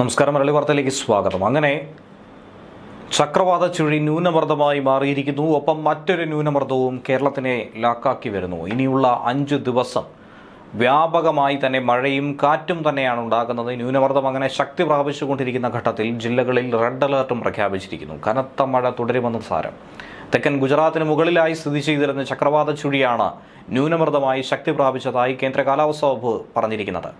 നമസ്കാരം മലയാളി വാർത്തയിലേക്ക് സ്വാഗതം. അങ്ങനെ ചക്രവാത ചുഴി ന്യൂനമർദ്ദമായി മാറിയിരിക്കുന്നു. ഒപ്പം മറ്റൊരു ന്യൂനമർദ്ദവും കേരളത്തിനെ ലാക്കാക്കി വരുന്നു. ഇനിയുള്ള അഞ്ച് ദിവസം വ്യാപകമായി തന്നെ മഴയും കാറ്റും തന്നെയാണ് ഉണ്ടാകുന്നത്. ന്യൂനമർദ്ദം അങ്ങനെ ശക്തി പ്രാപിച്ചുകൊണ്ടിരിക്കുന്ന ഘട്ടത്തിൽ ജില്ലകളിൽ റെഡ് അലേർട്ടും പ്രഖ്യാപിച്ചിരിക്കുന്നു. കനത്ത മഴ തുടരുമെന്ന് സാരം. തെക്കൻ ഗുജറാത്തിന് മുകളിലായി സ്ഥിതി ചെയ്തിരുന്ന ചക്രവാത ചുഴിയാണ് ന്യൂനമർദ്ദമായി ശക്തി പ്രാപിച്ചതായി കേന്ദ്ര കാലാവസ്ഥാ വകുപ്പ് പറഞ്ഞിരിക്കുന്നത്.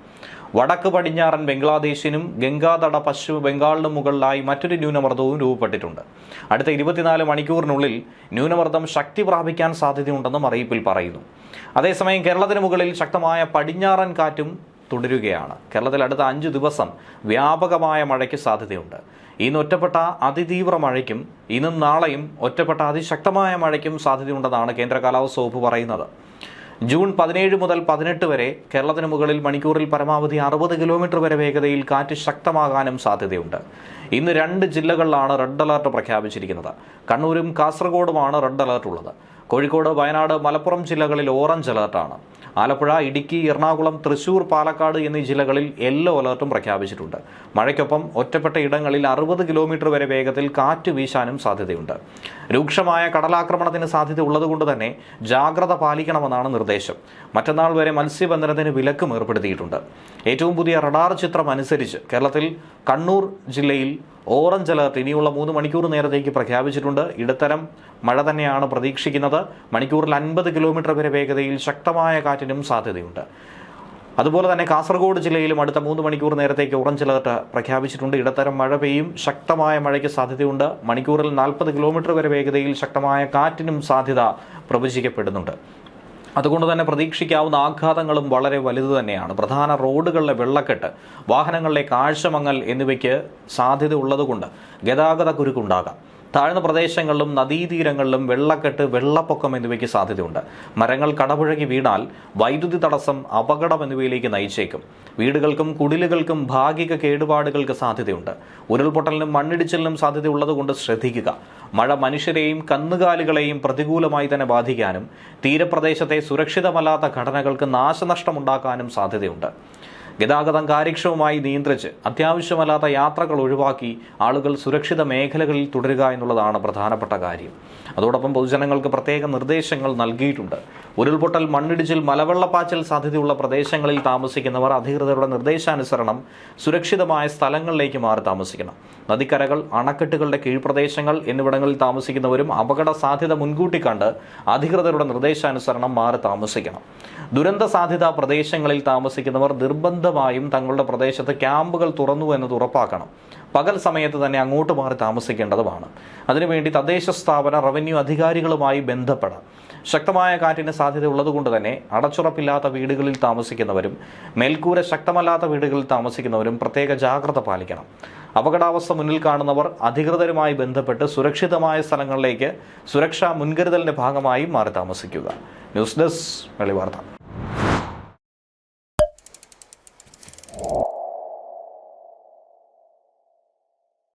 വടക്ക് പടിഞ്ഞാറൻ ബംഗ്ലാദേശിനും ഗംഗാതട പശ്ചിമ ബംഗാളിനും മുകളിലായി മറ്റൊരു ന്യൂനമർദ്ദവും രൂപപ്പെട്ടിട്ടുണ്ട്. അടുത്ത ഇരുപത്തിനാല് മണിക്കൂറിനുള്ളിൽ ന്യൂനമർദ്ദം ശക്തി പ്രാപിക്കാൻ സാധ്യതയുണ്ടെന്നും അറിയിപ്പിൽ പറയുന്നു. അതേസമയം കേരളത്തിന് മുകളിൽ ശക്തമായ പടിഞ്ഞാറൻ കാറ്റും തുടരുകയാണ്. കേരളത്തിൽ അടുത്ത അഞ്ച് ദിവസം വ്യാപകമായ മഴയ്ക്ക് സാധ്യതയുണ്ട്. ഇന്ന് ഒറ്റപ്പെട്ട അതിതീവ്ര മഴയ്ക്കും ഇന്നും നാളെയും ഒറ്റപ്പെട്ട അതിശക്തമായ മഴയ്ക്കും സാധ്യതയുണ്ടെന്നാണ് കേന്ദ്ര കാലാവസ്ഥ വകുപ്പ് പറയുന്നത്. ജൂൺ പതിനേഴ് മുതൽ പതിനെട്ട് വരെ കേരളത്തിന് മുകളിൽ മണിക്കൂറിൽ പരമാവധി അറുപത് കിലോമീറ്റർ വരെ വേഗതയിൽ കാറ്റ് ശക്തമാകാനും സാധ്യതയുണ്ട്. ഇന്ന് രണ്ട് ജില്ലകളിലാണ് റെഡ് അലർട്ട് പ്രഖ്യാപിച്ചിരിക്കുന്നത്. കണ്ണൂരും കാസർഗോഡുമാണ് റെഡ് അലർട്ട് ഉള്ളത്. കോഴിക്കോട് വയനാട് മലപ്പുറം ജില്ലകളിൽ ഓറഞ്ച് അലർട്ടാണ്. ആലപ്പുഴ ഇടുക്കി എറണാകുളം തൃശൂർ പാലക്കാട് എന്നീ ജില്ലകളിൽ യെല്ലോ അലർട്ടും പ്രഖ്യാപിച്ചിട്ടുണ്ട്. മഴയ്ക്കൊപ്പം ഒറ്റപ്പെട്ട ഇടങ്ങളിൽ അറുപത് കിലോമീറ്റർ വരെ വേഗത്തിൽ കാറ്റ് വീശാനും സാധ്യതയുണ്ട്. രൂക്ഷമായ കടലാക്രമണത്തിന് സാധ്യത ഉള്ളതുകൊണ്ട് തന്നെ ജാഗ്രത പാലിക്കണമെന്നാണ് നിർദ്ദേശം. മറ്റന്നാൾ വരെ മത്സ്യബന്ധനത്തിന് വിലക്കും ഏർപ്പെടുത്തിയിട്ടുണ്ട്. ഏറ്റവും പുതിയ റഡാർ ചിത്രം അനുസരിച്ച് കേരളത്തിൽ കണ്ണൂർ ജില്ലയിൽ ഓറഞ്ച് അലർട്ട് ഇനിയുള്ള മൂന്ന് മണിക്കൂർ നേരത്തേക്ക് പ്രഖ്യാപിച്ചിട്ടുണ്ട്. ഇടത്തരം മഴ തന്നെയാണ് പ്രതീക്ഷിക്കുന്നത്. മണിക്കൂറിൽ അൻപത് കിലോമീറ്റർ വരെ വേഗതയിൽ ശക്തമായ കാറ്റിനും സാധ്യതയുണ്ട്. അതുപോലെ തന്നെ കാസർഗോഡ് ജില്ലയിലും അടുത്ത മൂന്ന് മണിക്കൂർ നേരത്തേക്ക് ഓറഞ്ച് അലർട്ട് പ്രഖ്യാപിച്ചിട്ടുണ്ട്. ഇടത്തരം മഴ പെയ്യും. ശക്തമായ മഴയ്ക്ക് സാധ്യതയുണ്ട്. മണിക്കൂറിൽ നാൽപ്പത് കിലോമീറ്റർ വരെ വേഗതയിൽ ശക്തമായ കാറ്റിനും സാധ്യത പ്രവചിക്കപ്പെടുന്നുണ്ട്. അതുകൊണ്ട് തന്നെ പ്രതീക്ഷിക്കാവുന്ന ആഘാതങ്ങളും വളരെ വലുത് തന്നെയാണ്. പ്രധാന റോഡുകളിലെ വെള്ളക്കെട്ട് വാഹനങ്ങളിലെ കാഴ്ചമങ്ങൽ എന്നിവയ്ക്ക് സാധ്യത ഉള്ളതുകൊണ്ട് ഗതാഗത കുരുക്കുണ്ടാകാം. താഴ്ന്ന പ്രദേശങ്ങളിലും നദീതീരങ്ങളിലും വെള്ളക്കെട്ട് വെള്ളപ്പൊക്കം എന്നിവയ്ക്ക് സാധ്യതയുണ്ട്. മരങ്ങൾ കടപുഴകി വീണാൽ വൈദ്യുതി തടസ്സം അപകടം എന്നിവയിലേക്ക് നയിച്ചേക്കും. വീടുകൾക്കും കുടിലുകൾക്കും ഭാഗിക കേടുപാടുകൾക്ക് സാധ്യതയുണ്ട്. ഉരുൾപൊട്ടലിനും മണ്ണിടിച്ചിലിനും സാധ്യതയുള്ളതുകൊണ്ട് ശ്രദ്ധിക്കുക. മഴ മനുഷ്യരെയും കന്നുകാലികളെയും പ്രതികൂലമായി തന്നെ ബാധിക്കാനും തീരപ്രദേശത്തെ സുരക്ഷിതമല്ലാത്ത ഘടനകൾക്ക് നാശനഷ്ടമുണ്ടാക്കാനും സാധ്യതയുണ്ട്. ഗതാഗതം കാര്യക്ഷമമായി നിയന്ത്രിച്ച് അത്യാവശ്യമല്ലാത്ത യാത്രകൾ ഒഴിവാക്കി ആളുകൾ സുരക്ഷിത മേഖലകളിൽ തുടരുക എന്നുള്ളതാണ് പ്രധാനപ്പെട്ട കാര്യം. അതോടൊപ്പം പൊതുജനങ്ങൾക്ക് പ്രത്യേക നിർദ്ദേശങ്ങൾ നൽകിയിട്ടുണ്ട്. ഉരുൾപൊട്ടൽ മണ്ണിടിച്ചിൽ മലവെള്ളപ്പാച്ചൽ സാധ്യതയുള്ള പ്രദേശങ്ങളിൽ താമസിക്കുന്നവർ അധികൃതരുടെ നിർദ്ദേശാനുസരണം സുരക്ഷിതമായ സ്ഥലങ്ങളിലേക്ക് മാറി താമസിക്കണം. നദിക്കരകൾ അണക്കെട്ടുകളുടെ കീഴ്പ്രദേശങ്ങൾ എന്നിവിടങ്ങളിൽ താമസിക്കുന്നവരും അപകട സാധ്യത മുൻകൂട്ടി കണ്ട് അധികൃതരുടെ നിർദ്ദേശാനുസരണം മാറി താമസിക്കണം. ദുരന്ത സാധ്യതാ പ്രദേശങ്ങളിൽ താമസിക്കുന്നവർ നിർബന്ധമായും തങ്ങളുടെ പ്രദേശത്ത് ക്യാമ്പുകൾ തുറന്നു എന്നത് ഉറപ്പാക്കണം. പകൽ സമയത്ത് തന്നെ അങ്ങോട്ട് മാറി താമസിക്കേണ്ടതുമാണ്. അതിനുവേണ്ടി തദ്ദേശ സ്ഥാപന റവന്യൂ അധികാരികളുമായി ബന്ധപ്പെടാം. ശക്തമായ കാറ്റിന് സാധ്യത ഉള്ളതുകൊണ്ട് തന്നെ അടച്ചുറപ്പില്ലാത്ത വീടുകളിൽ താമസിക്കുന്നവരും മേൽക്കൂര ശക്തമല്ലാത്ത വീടുകളിൽ താമസിക്കുന്നവരും പ്രത്യേക ജാഗ്രത പാലിക്കണം. അപകടാവസ്ഥ മുന്നിൽ കാണുന്നവർ അധികൃതരുമായി ബന്ധപ്പെട്ട് സുരക്ഷിതമായ സ്ഥലങ്ങളിലേക്ക് സുരക്ഷാ മുൻകരുതലിന്റെ ഭാഗമായി മാറി താമസിക്കുക. News desk വെളിവാർത്ത.